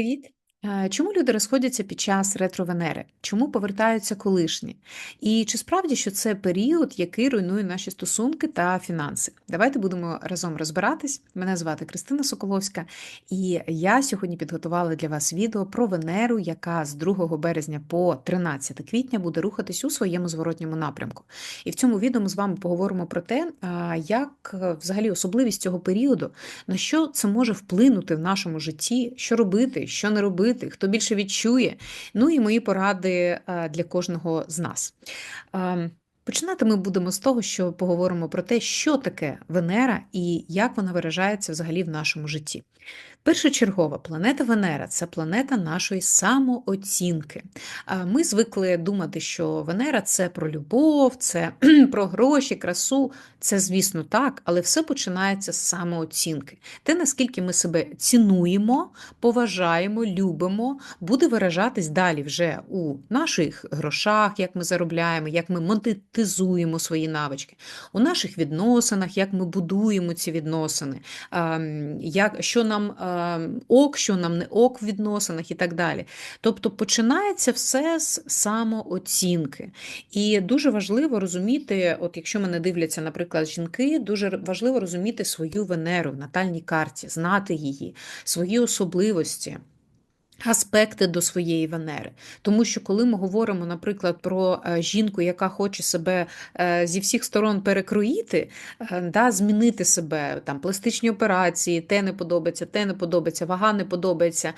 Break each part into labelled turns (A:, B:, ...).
A: Привіт! Е, Чому люди розходяться під час ретро-Венери? Чому повертаються колишні? І чи справді що це період, який руйнує наші стосунки та фінанси? Давайте будемо разом розбиратись. Мене звати Кристина Соколовська, і я сьогодні підготувала для вас відео про Венеру, яка з 2 березня по 13 квітня буде рухатись у своєму зворотньому напрямку. І в цьому відео ми з вами поговоримо про те, як взагалі особливість цього періоду, на що це може вплинути в нашому житті, що робити, що не робити, хто більше відчує. Ну і мої поради е, для кожного з нас. Ем, Починати ми будемо з того, що поговоримо про те, що таке Венера і як вона виражається взагалі в нашому житті. Першочергова планета Венера це планета нашої самооцінки. Ми звикли думати, що Венера це про любов, це про гроші, красу. Це, звісно, так, але все починається з самооцінки. Те, наскільки ми себе цінуємо, поважаємо, любимо, буде виражатись далі вже у наших грошах, як ми заробляємо, як ми монетизуємо свої навички, у наших відносинах, як ми будуємо ці відносини, як, що нам ок, що нам не ок в відносинах і так далі. Тобто починається все з самооцінки. І дуже важливо розуміти, от якщо мене дивляться, наприклад, жінки, дуже важливо розуміти свою Венеру в натальній карті, знати її, свої особливості. Аспекти до своєї Венери. Тому що, коли ми говоримо, наприклад, про е, жінку, яка хоче себе е, зі всіх сторон перекроїти, е, да, змінити себе, там пластичні операції, те не подобається, те не подобається, вага не подобається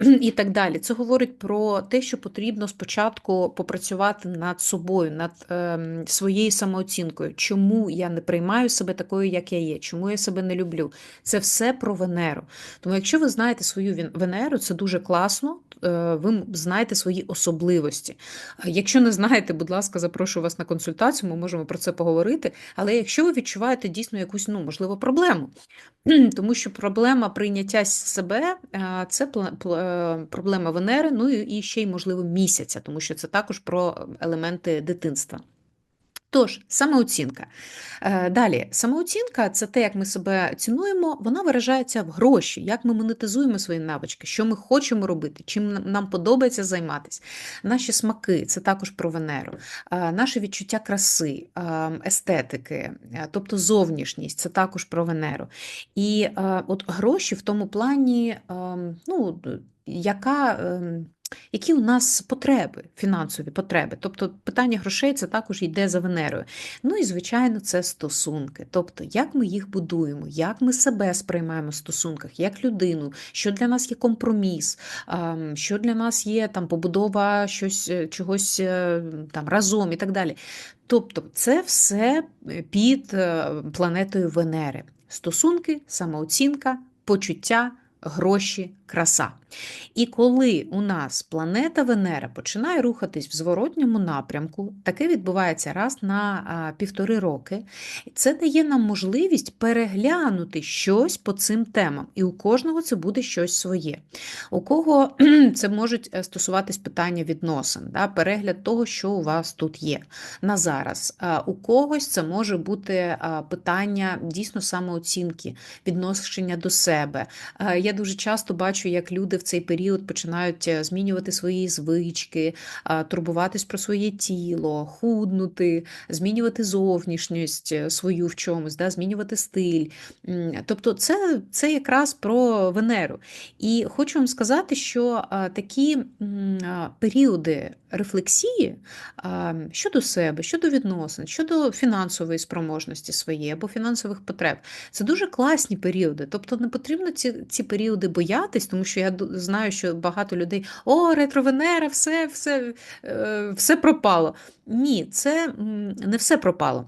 A: і так далі. Це говорить про те, що потрібно спочатку попрацювати над собою, над е, своєю самооцінкою. Чому я не приймаю себе такою, як я є, чому я себе не люблю. Це все про Венеру. Тому, якщо ви знаєте свою Венеру, це дуже класно класно, е, ви знаєте свої особливості. Якщо не знаєте, будь ласка, запрошую вас на консультацію, ми можемо про це поговорити. Але якщо ви відчуваєте дійсно якусь, ну, можливо, проблему, тому що проблема прийняття себе е, це е, проблема Венери, ну і ще й, можливо, місяця, тому що це також про елементи дитинства. Тож, самооцінка. Е, далі, самооцінка це те, як ми себе цінуємо, вона виражається в гроші, як ми монетизуємо свої навички, що ми хочемо робити, чим нам подобається займатися. Наші смаки це також про Венеру, е, наше відчуття краси, е, естетики, тобто зовнішність це також про Венеру. І от гроші в тому плані, ну, яка. Які у нас потреби, фінансові потреби? Тобто питання грошей це також йде за Венерою. Ну і, звичайно, це стосунки. Тобто, як ми їх будуємо, як ми себе сприймаємо в стосунках, як людину, що для нас є компроміс, що для нас є там побудова щось, е, чогось е, там разом і так далі. Тобто, це все е, під планетою Венери. Стосунки, самооцінка, почуття, гроші, краса. І коли у нас планета Венера починає рухатись в зворотньому напрямку, таке відбувається раз на півтори роки, це дає нам можливість переглянути щось по цим темам. І у кожного це буде щось своє. У кого це можуть е, стосуватись питання відносин, да, перегляд того, що у вас тут є на зараз. У когось це може бути питання дійсно самооцінки, відношення до себе. Я дуже часто бачу, як люди в цей період починають е, змінювати свої звички, турбуватись про своє тіло, худнути, змінювати зовнішність е, свою в чомусь, да, змінювати стиль. Тобто, це, це якраз про Венеру. І хочу вам сказати, що такі періоди рефлексії щодо себе, щодо відносин, щодо фінансової спроможності своєї або фінансових потреб, це дуже класні періоди. Тобто не потрібно ці, ці періоди боятись, тому що я знаю, що багато людей о, ретровенера, все, все, е, все пропало. Ні, це не все пропало.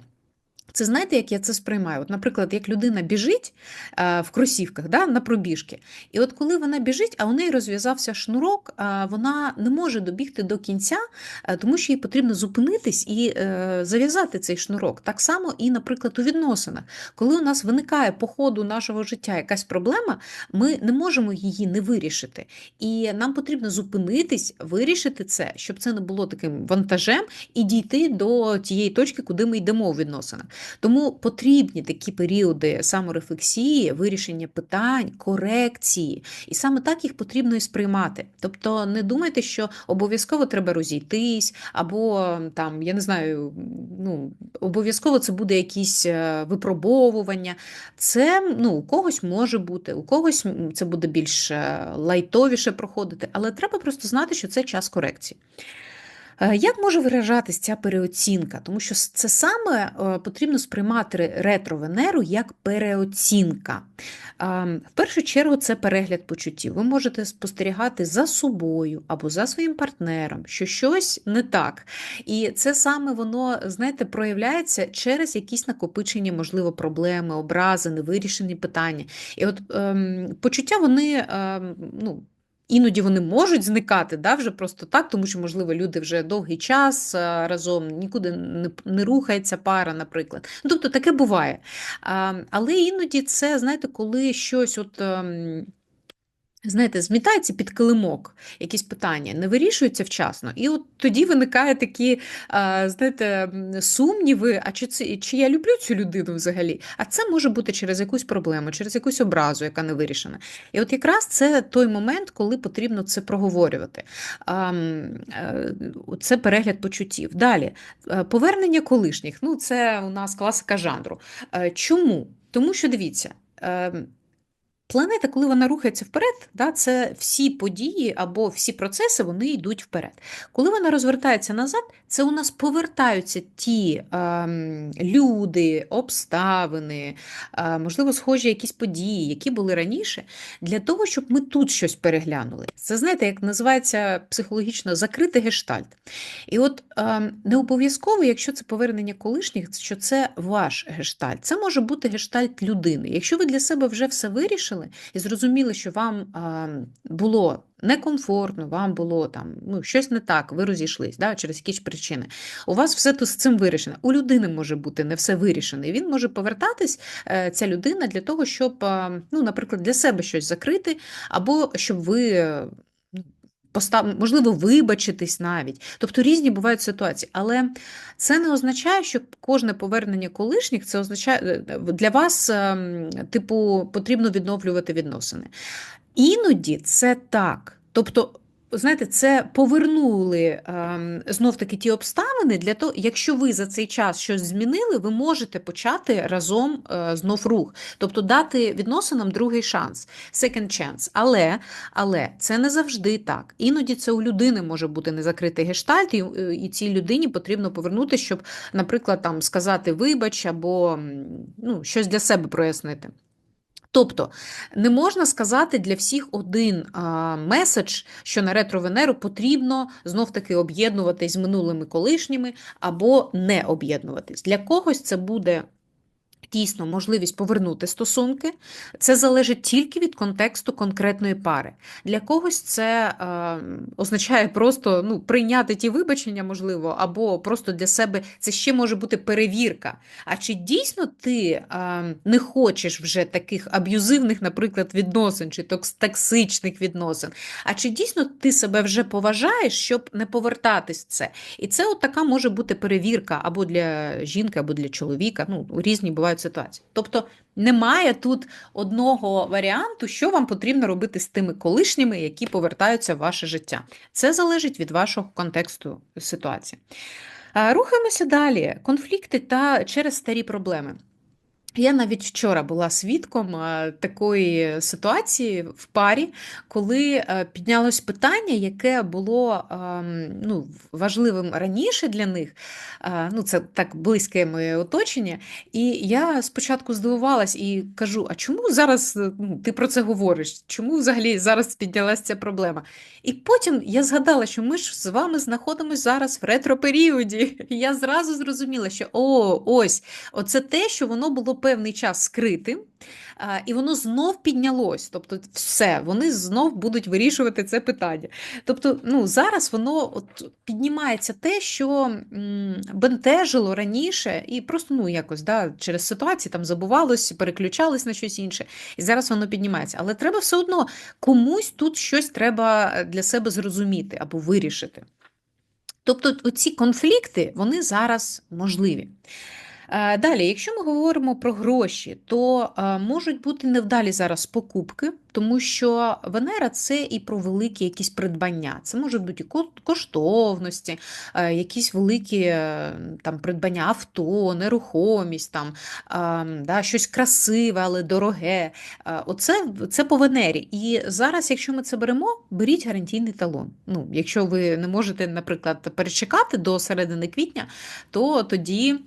A: Це знаєте, як я це сприймаю? От, Наприклад, як людина біжить а, в кросівках да, на пробіжки, і от коли вона біжить, а у неї розв'язався шнурок, а, вона не може добігти до кінця, а, тому що їй потрібно зупинитись і е, зав'язати цей шнурок. Так само і, наприклад, у відносинах. Коли у нас виникає по ходу нашого життя якась проблема, ми не можемо її не вирішити. І нам потрібно зупинитись, вирішити це, щоб це не було таким вантажем, і дійти до тієї точки, куди ми йдемо у відносинах. Тому потрібні такі періоди саморефлексії, вирішення питань, корекції, і саме так їх потрібно і сприймати. Тобто не думайте, що обов'язково треба розійтись, або там, я не знаю, ну, обов'язково це буде якісь е, випробовування. Це ну, у когось може бути, у когось це буде більш е, лайтовіше проходити, але треба просто знати, що це час корекції. Е, як може виражатись ця переоцінка? Тому що це саме е, потрібно сприймати ретро-венеру як переоцінка. Ем, в першу чергу, це перегляд почуттів. Ви можете спостерігати за собою або за своїм партнером, що щось не так. І це саме воно, знаєте, проявляється через якісь накопичені, можливо, проблеми, образи, невирішені питання. І от ем, почуття вони ем, ну, Іноді вони можуть зникати да, вже просто так, тому що, можливо, люди вже довгий час разом нікуди не не рухається пара, наприклад. Ну, Тобто таке буває. Але іноді це, знаєте, коли щось от. Ем, Знаєте, змітається під килимок якісь питання, не вирішуються вчасно. І от тоді виникає такі, знаєте, сумніви, а чи це чи я люблю цю людину взагалі? А це може бути через якусь проблему, через якусь образу, яка не вирішена. І от якраз це той момент, коли потрібно це проговорювати. Е, це перегляд почуттів. Далі, е, повернення колишніх. Ну, це у нас класика жанру. Е, чому? Тому що дивіться. Планета, коли вона рухається вперед, да, це всі події або всі процеси вони йдуть вперед. Коли вона розвертається назад, це у нас повертаються ті е, люди, обставини, е, можливо, схожі якісь події, які були раніше, для того, щоб ми тут щось переглянули. Це знаєте, як називається психологічно закритий гештальт. І от е, не обов'язково, якщо це повернення колишніх, що це ваш гештальт. Це може бути гештальт людини. Якщо ви для себе вже все вирішили, вирішили і зрозуміли, що вам було некомфортно, вам було там ну, щось не так, ви розійшлись да, через якісь причини. У вас все тут з цим вирішено. У людини може бути не все вирішено. І він може повертатись, е, ця людина, для того, щоб, ну, наприклад, для себе щось закрити, або щоб ви постав... можливо, вибачитись навіть. Тобто різні бувають ситуації. Але це не означає, що кожне повернення колишніх це означає е, для вас, ем, типу, потрібно відновлювати відносини. Іноді це так. Тобто знаєте, це повернули ем, знов таки ті обставини для того, якщо ви за цей час щось змінили, ви можете почати разом е, знов рух, тобто дати відносинам другий шанс, second chance. Але але це не завжди так. Іноді це у людини може бути незакритий гештальт, і, е, і цій людині потрібно повернути, щоб, наприклад, там сказати вибач або ну, щось для себе прояснити. Тобто не можна сказати для всіх один а, меседж, що на ретро-венеру потрібно знов-таки об'єднуватись з минулими колишніми або не об'єднуватись. Для когось це буде дійсно можливість повернути стосунки, це залежить тільки від контексту конкретної пари. Для когось це е, означає просто ну, прийняти ті вибачення, можливо, або просто для себе це ще може бути перевірка. А чи дійсно ти е, не хочеш вже таких аб'юзивних, наприклад, відносин чи токсичних відносин? А чи дійсно ти себе вже поважаєш, щоб не повертатись це? І це от така може бути перевірка або для жінки, або для чоловіка. Ну, різні бувають виникають ситуацію. Тобто немає тут одного варіанту, що вам потрібно робити з тими колишніми, які повертаються в ваше життя. Це залежить від вашого контексту ситуації. Рухаємося далі. Конфлікти та через старі проблеми. Я навіть вчора була свідком е, такої ситуації в парі, коли е, піднялось питання, яке було ем, ну, важливим раніше для них. Е, ну, Це так близьке моє оточення. І я спочатку здивувалась і кажу: а чому зараз ну, ти про це говориш? Чому взагалі зараз піднялася ця проблема? І потім я згадала, що ми ж з вами знаходимося зараз в ретро-періоді. І я зразу зрозуміла, що о, ось, оце те, що воно було певний час скритим, і воно знов піднялось. Тобто, все, вони знов будуть вирішувати це питання. Тобто, ну, зараз воно от піднімається те, що бентежило раніше, і просто ну, якось да, через ситуації там забувалось, переключалось на щось інше. І зараз воно піднімається. Але треба все одно комусь тут щось треба для себе зрозуміти або вирішити. Тобто, оці конфлікти вони зараз можливі. Е, Далі, якщо ми говоримо про гроші, то е, можуть бути невдалі зараз покупки, тому що Венера це і про великі якісь придбання. Це можуть бути коштовності, е, якісь великі там придбання авто, нерухомість, там, е, да, щось красиве, але дороге. Оце це по Венері. І зараз, якщо ми це беремо, беріть гарантійний талон. Ну, якщо ви не можете, наприклад, перечекати до середини квітня, то тоді.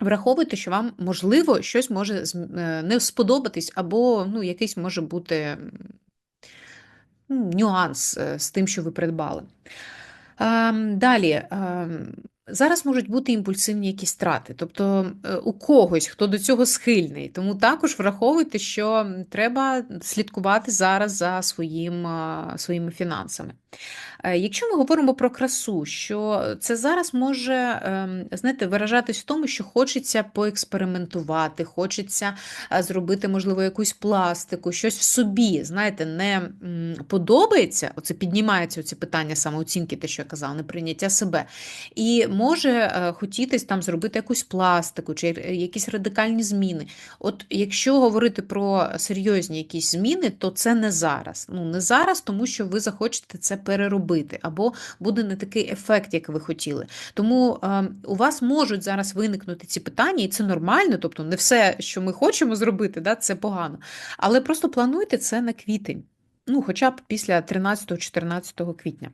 A: Враховуйте, що вам, можливо, щось може е, не сподобатись, або ну, якийсь може бути ну, нюанс е, з тим, що ви придбали. Ем, Далі, ем, зараз можуть бути імпульсивні якісь страти, тобто е, у когось, хто до цього схильний. Тому також враховуйте, що треба слідкувати зараз за своїм, своїми фінансами. Е, Якщо ми говоримо про красу, що це зараз може, ем, знаєте, виражатись в тому, що хочеться поекспериментувати, хочеться е, зробити, можливо, якусь пластику, щось в собі, знаєте, не подобається, оце піднімається оці питання самооцінки, те, що я казала, неприйняття себе. І може е, хотітись там зробити якусь пластику чи якісь радикальні зміни. От якщо говорити про серйозні якісь зміни, то це не зараз. Ну, не зараз, тому що ви захочете це переробити, або буде не такий ефект, як ви хотіли. Тому е, у вас можуть зараз виникнути ці питання, і це нормально, тобто не все, що ми хочемо зробити, да, це погано. Але просто плануйте це на квітень, ну, хоча б після 13-14 квітня.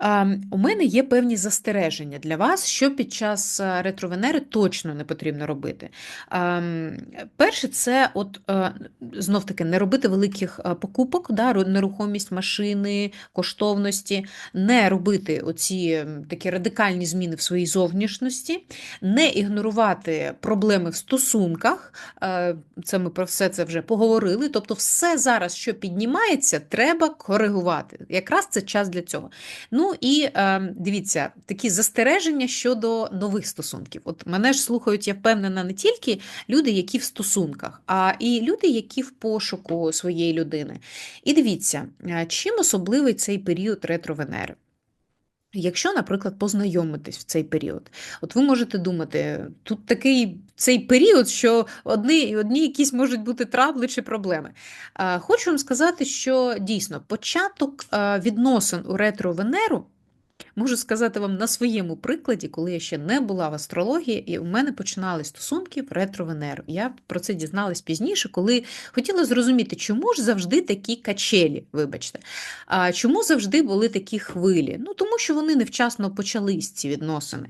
A: Ем, У мене є певні застереження для вас, що під час е, ретровенери точно не потрібно робити. Ем, Перше, це от е, знов таки не робити великих е, покупок, да, нерухомість машини, коштовності, не робити оці такі радикальні зміни в своїй зовнішності, не ігнорувати проблеми в стосунках. Це ми про все це вже поговорили. Тобто, все зараз, що піднімається, треба коригувати. Якраз це час для цього. Ну і е, дивіться, такі застереження щодо нових стосунків. От мене ж слухають, я впевнена, не тільки люди, які в стосунках, а і люди, які в пошуку своєї людини. І дивіться, е, чим особливий цей період ретро-Венери. Якщо, наприклад, познайомитись в цей період, от ви можете думати, тут такий цей період, що одні, одні якісь можуть бути трабли чи проблеми. Хочу вам сказати, що дійсно початок відносин у ретро-Венеру Можу сказати вам на своєму прикладі, коли я ще не була в астрології, і у мене починали стосунки в ретро-Венеру. Я про це дізналась пізніше, коли хотіла зрозуміти, чому ж завжди такі качелі, вибачте, а чому завжди були такі хвилі? Ну тому що вони невчасно почались ці відносини.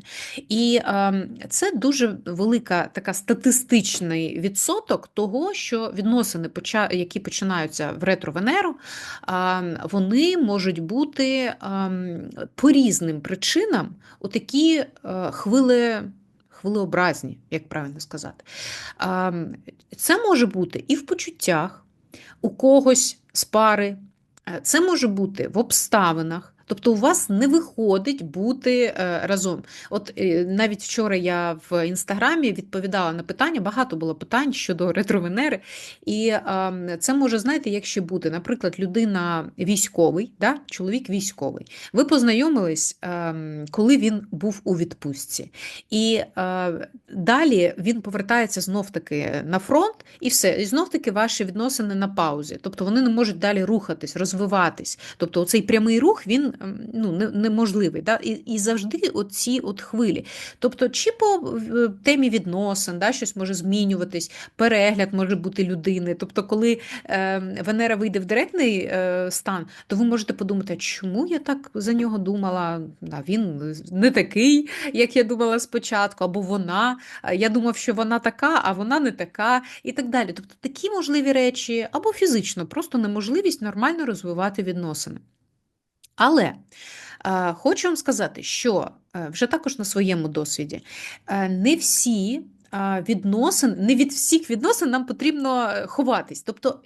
A: І е, це дуже велика така статистичний відсоток того, що відносини, які починаються в ретро-Венеру, а, вони можуть бути ам, по різним причинам отакі е, хвили, хвилеобразні, як правильно сказати. Ам, Це може бути і в почуттях у когось з пари, е, це може бути в обставинах. Тобто у вас не виходить бути е, разом. От е, навіть вчора я в інстаграмі відповідала на питання, багато було питань щодо ретровенери. І е, це може, знаєте, як ще бути, наприклад, людина військовий, да? чоловік військовий. Ви познайомились, е, коли він був у відпустці. І е, далі він повертається знов-таки на фронт, і все. І знов-таки ваші відносини на паузі. Тобто вони не можуть далі рухатись, розвиватись. Тобто цей прямий рух він ем, ну, неможливий. Да? І, і завжди оці от хвилі. Тобто, чи по темі відносин, да, щось може змінюватись, перегляд може бути людини. Тобто, коли е, Венера вийде в директний е, стан, то ви можете подумати, чому я так за нього думала? Да, він не такий, як я думала спочатку, або вона. Я думав, що вона така, а вона не така, і так далі. Тобто такі можливі речі, або фізично, просто неможливість нормально розвивати відносини. Але е, хочу вам сказати, що е, вже також на своєму досвіді е, не всі е, відносин, не від всіх відносин нам потрібно е, ховатись. Тобто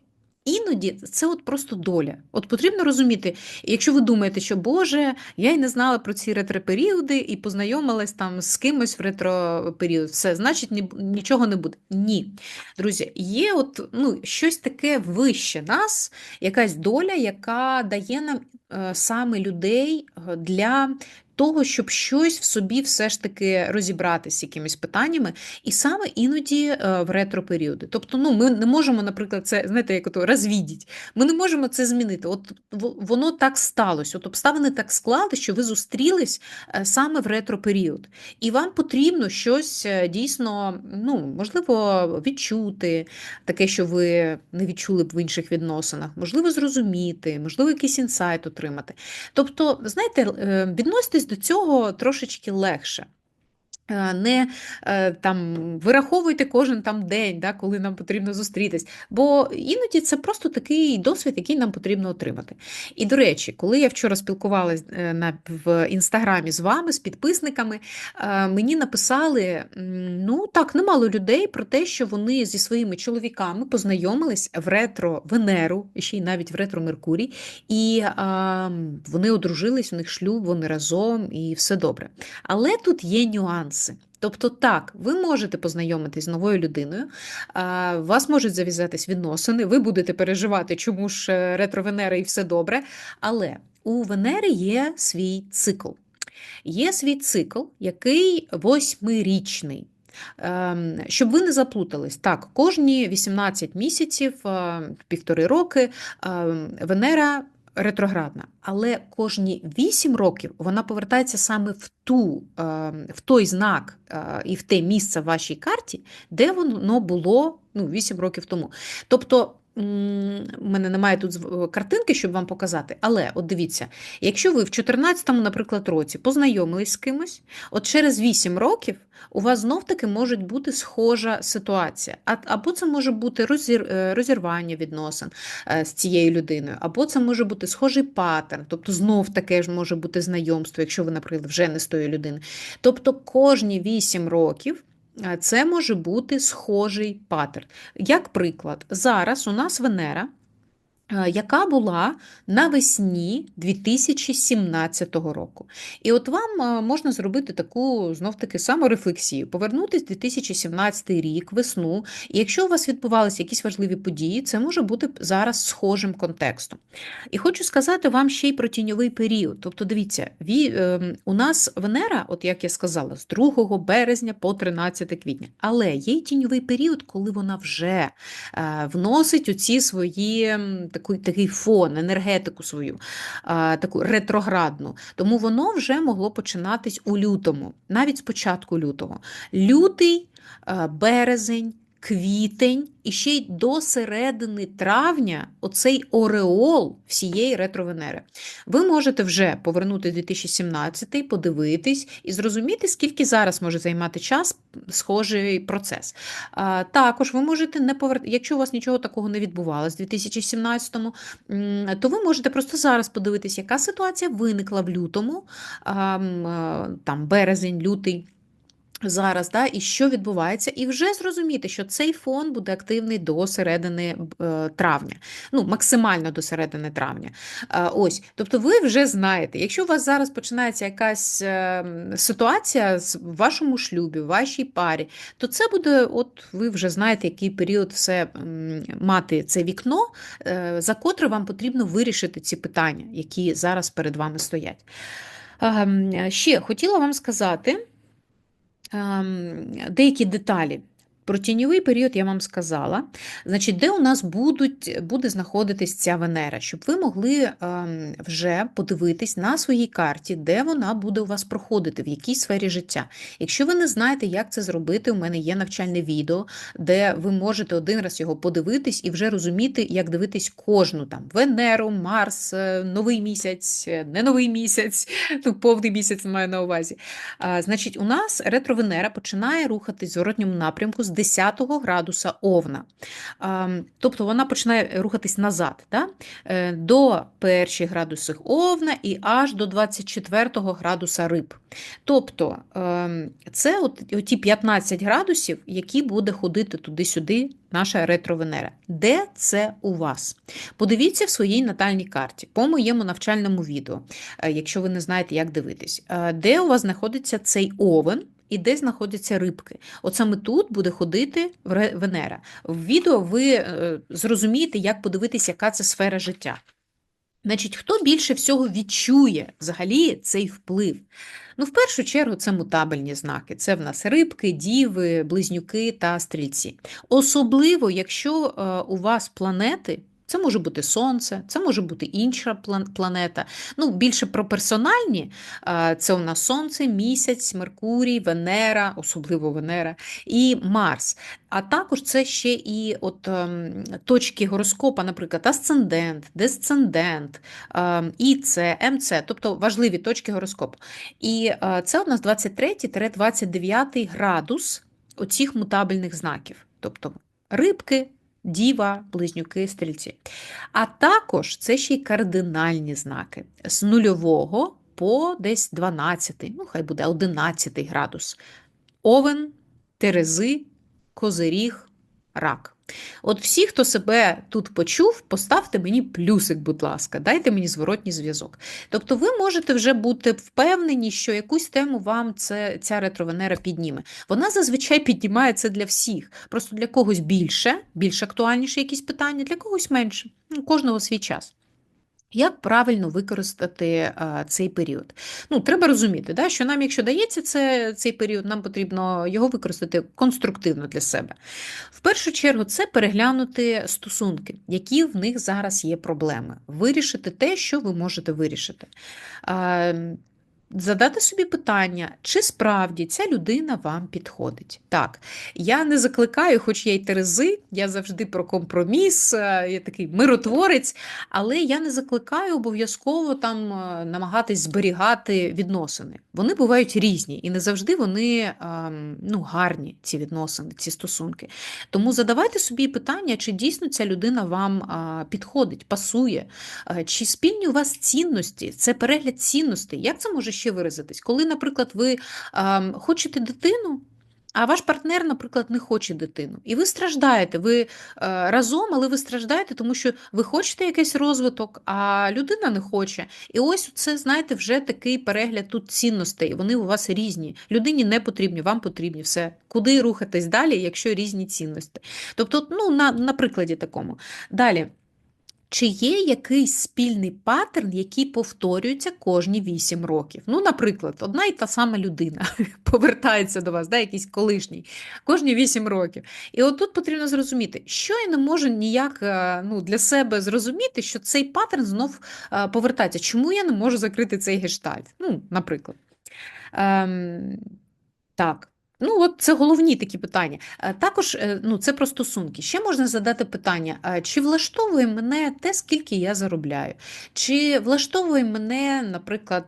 A: іноді це от просто доля. От потрібно розуміти, якщо ви думаєте, що Боже, я й не знала про ці ретроперіоди і познайомилась там з кимось в ретроперіод, все, значить, ні- нічого не буде. Ні. Друзі, є от ну, щось таке вище нас, якась доля, яка дає нам е, саме людей е, для того, щоб щось в собі все ж таки розібратися з якимись питаннями, і саме іноді е, в ретро-періоди. Тобто, ну, ми не можемо, наприклад, це знаєте, як ото розвідіть. Ми не можемо це змінити. От воно так сталося. От обставини так склали, що ви зустрілись е, саме в ретро-період. І вам потрібно щось е, дійсно, ну, можливо, відчути, таке, що ви не відчули б в інших відносинах, можливо, зрозуміти, можливо, якийсь інсайт отримати. Тобто, знаєте, відноситесь до цього трошечки легше. Е, Не е, там вираховуйте кожен там день, да, коли нам потрібно зустрітись. Бо іноді це просто такий досвід, який нам потрібно отримати. І до речі, коли я вчора спілкувалася е, на в інстаграмі з вами, з підписниками, мені написали ну так, немало людей про те, що вони зі своїми чоловіками познайомились в ретро Венеру, ще й навіть в ретро Меркурій, і а, вони одружились, у них шлюб, вони разом, і все добре. Але тут є нюанси. Тобто, так, ви можете познайомитись з новою людиною, вас можуть зав'язатись відносини, ви будете переживати, чому ж е, ретро-Венера і все добре. Але у Венери є свій цикл. Є свій цикл, який восьмирічний. Ем, Щоб ви не заплутались, так, кожні 18 місяців, е, півтори роки, ем, Венера ретроградна, але кожні 8 років вона повертається саме в ту, ем, в той знак е, і в те місце в вашій карті, де воно було ну, 8 років тому. Тобто. У мене немає тут картинки, щоб вам показати, але от дивіться, якщо ви в 14-му, наприклад, році познайомились з кимось, от через 8 років у вас знов-таки може бути схожа ситуація. Або це може бути е, розірвання відносин е, з цією людиною, або це може бути схожий паттерн, тобто знов таке ж може бути знайомство, якщо ви, наприклад, вже не з тою людиною. Тобто кожні 8 років. Е, Це може бути схожий паттерн. Як приклад, зараз у нас Венера, яка була навесні 2017 року. І от вам е, можна зробити таку знов-таки саморефлексію, повернутися в 2017 рік, весну. І якщо у вас відбувалися якісь важливі події, це може бути зараз схожим контекстом. І хочу сказати вам ще й про тіньовий період. Тобто, дивіться, е, у нас Венера, от як я сказала, з 2 березня по 13 квітня. Але є й тіньовий період, коли вона вже е, вносить оці свої м, такий, такий фон, енергетику свою, таку ретроградну. Тому воно вже могло починатись у лютому, навіть з початку лютого. Лютий, березень. Квітень і ще й до середини травня оцей ореол всієї ретровенери. Ви можете вже повернути 2017, подивитись і зрозуміти, скільки зараз може займати час схожий процес. А, також ви можете не повер... якщо у вас нічого такого не відбувалося в 2017-му, то ви можете просто зараз подивитись, яка ситуація виникла в лютому, а, а, там березень, лютий. Зараз, да, і що відбувається, і вже зрозуміти, що цей фон буде активний до середини е, травня, ну максимально до середини травня. Е, ось, тобто, ви вже знаєте, якщо у вас зараз починається якась е, ситуація з- вашому шлюбі, вашій парі, то це буде, от ви вже знаєте, який період все мати це вікно, за котре вам потрібно вирішити ці питання, які зараз перед вами стоять. Ем, Ще хотіла вам сказати деякі деталі. Про тіньовий період я вам сказала. Значить, де у нас будуть, буде знаходитись ця Венера, щоб ви могли ем, вже подивитись на своїй карті, де вона буде у вас проходити, в якій сфері життя. Якщо ви не знаєте, як це зробити, у мене є навчальне відео, де ви можете один раз його подивитись і вже розуміти, як дивитись кожну там Венеру, Марс, е, новий місяць, е, не новий місяць, ну повний місяць маю на увазі. Значить, у нас ретро-Венера починає рухатись в зворотньому напрямку з 10 градуса Овна. Тобто вона починає рухатись назад да? е, до перших градусів Овна і аж до 24 градуса Риб. Тобто ем, це от, оті 15 градусів, які буде ходити туди-сюди наша ретро-Венера. Де це у вас? Подивіться в своїй натальній карті по моєму навчальному відео, е, якщо ви не знаєте, як дивитись, Е, де у вас знаходиться цей овен. І де знаходяться рибки. От саме тут буде ходити Венера. В відео ви е, зрозумієте, як подивитися, яка це сфера життя. Значить, хто більше всього відчує взагалі цей вплив? Ну, в першу чергу, це мутабельні знаки. Це в нас рибки, діви, близнюки та стрільці. Особливо, якщо е, у вас планети. Це може бути Сонце, це може бути інша планета. Ну, Більше про персональні це у нас Сонце, місяць, Меркурій, Венера, особливо Венера, і Марс. А також це ще і от ем, точки гороскопа, наприклад, асцендент, десцендент, ем, ІЦ, МЦ, тобто важливі точки гороскопу. І е, це у нас 23-29 градус оцих мутабельних знаків. Тобто рибки, діва, близнюки, стрільці. А також це ще й кардинальні знаки з нульового по десь 12, ну хай буде 11 градус. Овен, терези, козиріг, рак. От всі, хто себе тут почув, поставте мені плюсик, будь ласка, дайте мені зворотній зв'язок. Тобто ви можете вже бути впевнені, що якусь тему вам це, ця ретровенера підніме. Вона зазвичай піднімає це для всіх. Просто для когось більше, більш актуальніше якісь питання, для когось менше. У кожного свій час. Як правильно використати а, цей період? Ну, Треба розуміти, да, що нам, якщо дається це, цей період, нам потрібно його використати конструктивно для себе. В першу чергу, це переглянути стосунки, які в них зараз є проблеми, вирішити те, що ви можете вирішити. А, Задати собі питання, чи справді ця людина вам підходить. Так, я не закликаю, хоч я й Терези, я завжди про компроміс, е, я такий миротворець, але я не закликаю обов'язково там е, намагатись зберігати відносини. Вони бувають різні і не завжди вони ем, ну, гарні, ці відносини, ці стосунки. Тому задавайте собі питання, чи дійсно ця людина вам підходить, пасує, е, чи спільні у вас цінності, це перегляд цінностей. Як це може ще виразитись? Коли, наприклад, ви а, хочете дитину, а ваш партнер, наприклад, не хоче дитину, і ви страждаєте, ви а, разом, але ви страждаєте, тому що ви хочете якийсь розвиток, а людина не хоче. І ось це, знаєте, вже такий перегляд тут цінностей. Вони у вас різні. Людині не потрібні, вам потрібні все. Куди рухатись далі, якщо різні цінності? Тобто, ну, на, на прикладі такому. Далі. Чи є якийсь спільний паттерн, який повторюється кожні 8 років? Ну, наприклад, одна і та сама людина повертається до вас, да, якийсь колишній, кожні 8 років. І от тут потрібно зрозуміти, що я не можу ніяк е, ну, для себе зрозуміти, що цей паттерн знов е, повертається. Чому я не можу закрити цей гештальт? Ну, наприклад. Ем, Так. Ну, от це головні такі питання. Е, також е, ну, це про стосунки. Ще можна задати питання: чи влаштовує мене те, скільки я заробляю? Чи влаштовує мене, наприклад,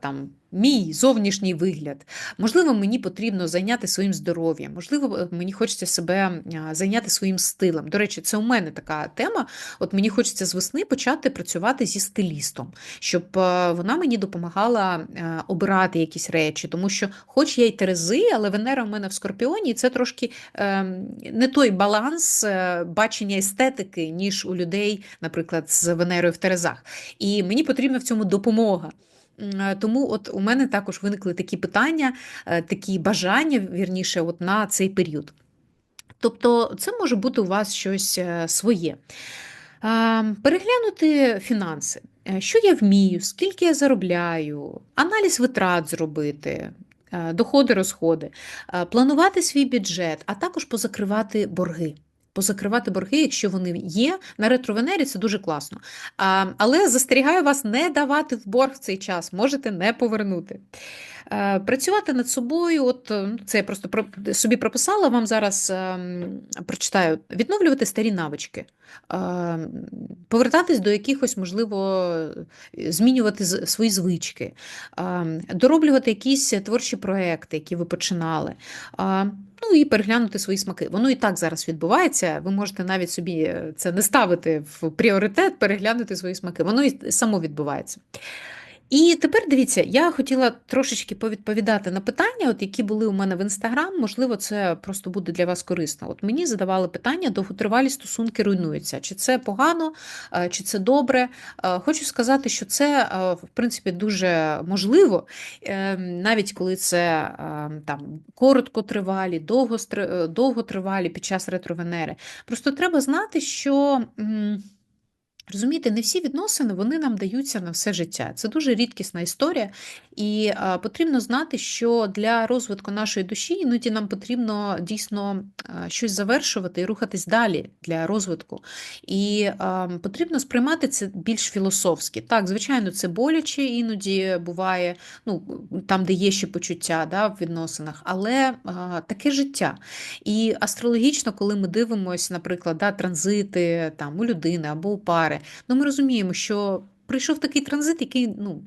A: там мій зовнішній вигляд. Можливо, мені потрібно зайняти своїм здоров'ям, можливо, е, мені хочеться себе зайняти своїм стилем. До речі, це у мене така тема. От мені хочеться з весни почати працювати зі стилістом, щоб е, вона мені допомагала е, обирати якісь речі, тому що, хоч я й Терези, але Венера у мене в Скорпіоні, і це трошки не той баланс бачення естетики, ніж у людей, наприклад, з Венерою в Терезах. І мені потрібна в цьому допомога. Е, тому от у мене також виникли такі питання, е, такі бажання вірніше, от на цей період. Тобто, це може бути у вас щось е, своє. Переглянути фінанси, що я вмію, скільки я заробляю, аналіз витрат зробити, доходи, розходи, планувати свій бюджет, а також позакривати борги позакривати борги, якщо вони є. На ретровенері це дуже класно. А, Але застерігаю вас не давати в борг цей час, можете не повернути. Е, працювати над собою, от е, це я просто собі прописала, вам зараз ем, прочитаю, відновлювати старі навички, повертатись до якихось, можливо, змінювати свої звички, дороблювати якісь творчі проекти, які ви починали. Ну і переглянути свої смаки. Воно і так зараз відбувається. Ви можете навіть собі е, це не ставити в пріоритет, переглянути свої смаки. Воно і само відбувається. І тепер дивіться, я хотіла трошечки повідповідати на питання, от які були у мене в інстаграм. Можливо, це просто буде для вас корисно. От мені задавали питання, довготривалі стосунки руйнуються. Чи це погано, е, чи це добре? Е, хочу сказати, що це е, в принципі дуже можливо, навіть коли це там короткотривалі, довготривалі під час ретровенери. Просто треба знати, що. Розумієте, не всі відносини вони нам даються на все життя. Це дуже рідкісна історія, і потрібно знати, що для розвитку нашої душі іноді нам потрібно дійсно щось завершувати і рухатись далі для розвитку. І потрібно сприймати це більш філософськи. Так, звичайно, це боляче іноді буває, ну там, де є ще почуття да, в відносинах, але таке життя. І астрологічно, коли ми дивимося, наприклад, да, транзити там у людини або у пари. Ну, ми розуміємо, що прийшов такий транзит, який ну,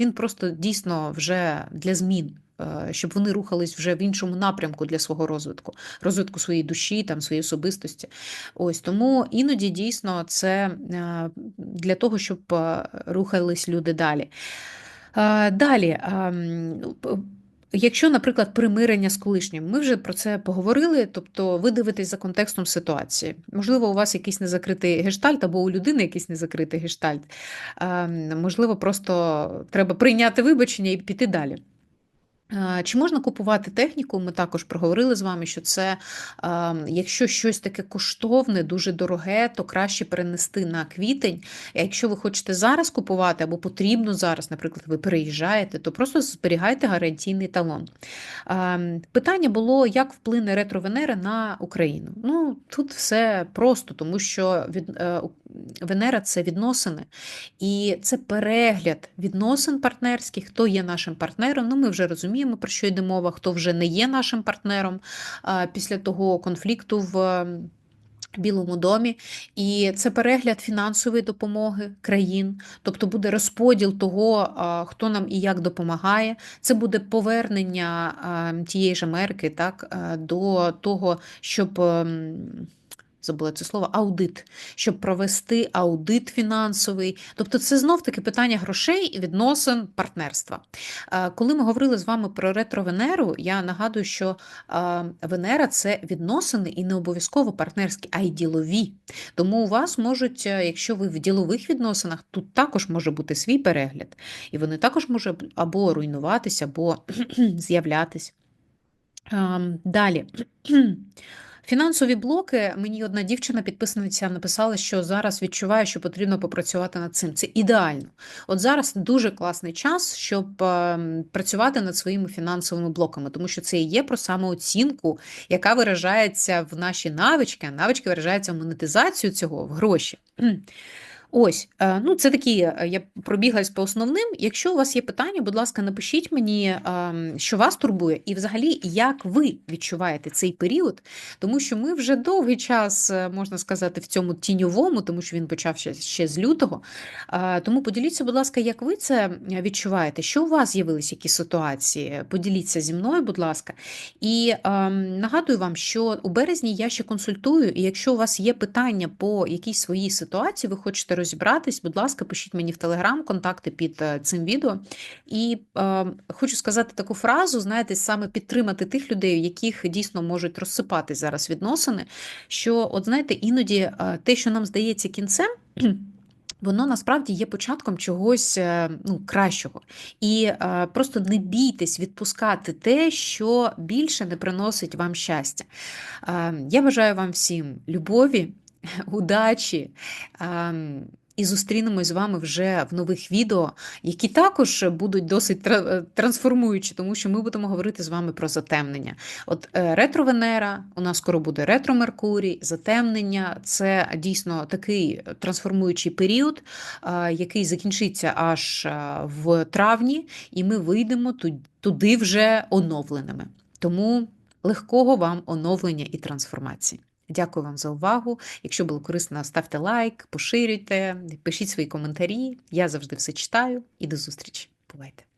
A: він просто дійсно вже для змін. Е, щоб вони рухались вже в іншому напрямку для свого розвитку, розвитку своєї душі, там, своєї особистості. Ось Тому іноді дійсно це е, для того, щоб е, рухались люди далі. Далі. Ем, Якщо, наприклад, примирення з колишнім, ми вже про це поговорили, тобто ви дивитесь за контекстом ситуації. Можливо, у вас якийсь незакритий гештальт, або у людини якийсь незакритий гештальт. Можливо, просто треба прийняти вибачення і піти далі. Чи можна купувати техніку? Ми також проговорили з вами, що це, якщо щось таке коштовне, дуже дороге, то краще перенести на квітень. Якщо ви хочете зараз купувати або потрібно зараз, наприклад, ви переїжджаєте, то просто зберігайте гарантійний талон. Питання було, як вплине ретро-Венера на Україну. Ну, Тут все просто, тому що від, е, Венера це відносини, і це перегляд відносин партнерських, хто є нашим партнером. Ну, Ми вже розуміємо, про що йде мова, хто вже не є нашим партнером після того конфлікту в. Білому домі, і це перегляд фінансової допомоги країн, тобто буде розподіл того, хто нам і як допомагає. Це буде повернення тієї ж Америки, так, до того, щоб. Ем, забула це слово, аудит, щоб провести аудит фінансовий. Тобто, це знов таки питання грошей і відносин партнерства. Коли ми говорили з вами про ретро-Венеру, я нагадую, що Венера це відносини і не обов'язково партнерські, а й ділові. Тому у вас можуть, е, якщо ви в ділових відносинах, тут також може бути свій перегляд, і вони також можуть або руйнуватися, або з'являтися. Далі. Фінансові блоки мені одна дівчина, підписниця, написала, що зараз відчуває, що потрібно попрацювати над цим. Це ідеально. От зараз дуже класний час, щоб ем, працювати над своїми фінансовими блоками, тому що це і є про самооцінку, яка виражається в наші навички, а навички виражаються в монетизацію цього в гроші. Ось, е, ну це такі, е, я пробіглась по основним. Якщо у вас є питання, будь ласка, напишіть мені, ем, що вас турбує, і взагалі, як ви відчуваєте цей період, тому що ми вже довгий час, е, можна сказати, в цьому тіньовому, тому що він почався ще з лютого. Тому поділіться, будь ласка, як ви це відчуваєте? Що у вас з'явилися які ситуації? Поділіться зі мною, будь ласка. І ем, нагадую вам, що у березні я ще консультую, і якщо у вас є питання по якійсь своїй ситуації, ви хочете розібратись, будь ласка, пишіть мені в Телеграм, контакти під е, цим відео. І е, хочу сказати таку фразу: знаєте, саме підтримати тих людей, яких дійсно можуть розсипатись зараз відносини. Що, от знаєте, іноді е, те, що нам здається кінцем. Воно насправді є початком чогось е, ну, кращого. І е, просто не бійтесь відпускати те, що більше не приносить вам щастя. Е, я бажаю вам всім любові, удачі. І зустрінемось з вами вже в нових відео, які також будуть досить трансформуючі, тому що ми будемо говорити з вами про затемнення. От е, ретро-Венера, у нас скоро буде ретро-Меркурій, затемнення це дійсно такий трансформуючий період, який закінчиться аж в травні, і ми вийдемо туди вже оновленими. Тому легкого вам оновлення і трансформації. Дякую вам за увагу. Якщо було корисно, ставте лайк, поширюйте, пишіть свої коментарі. Я завжди все читаю і до зустрічі. Бувайте!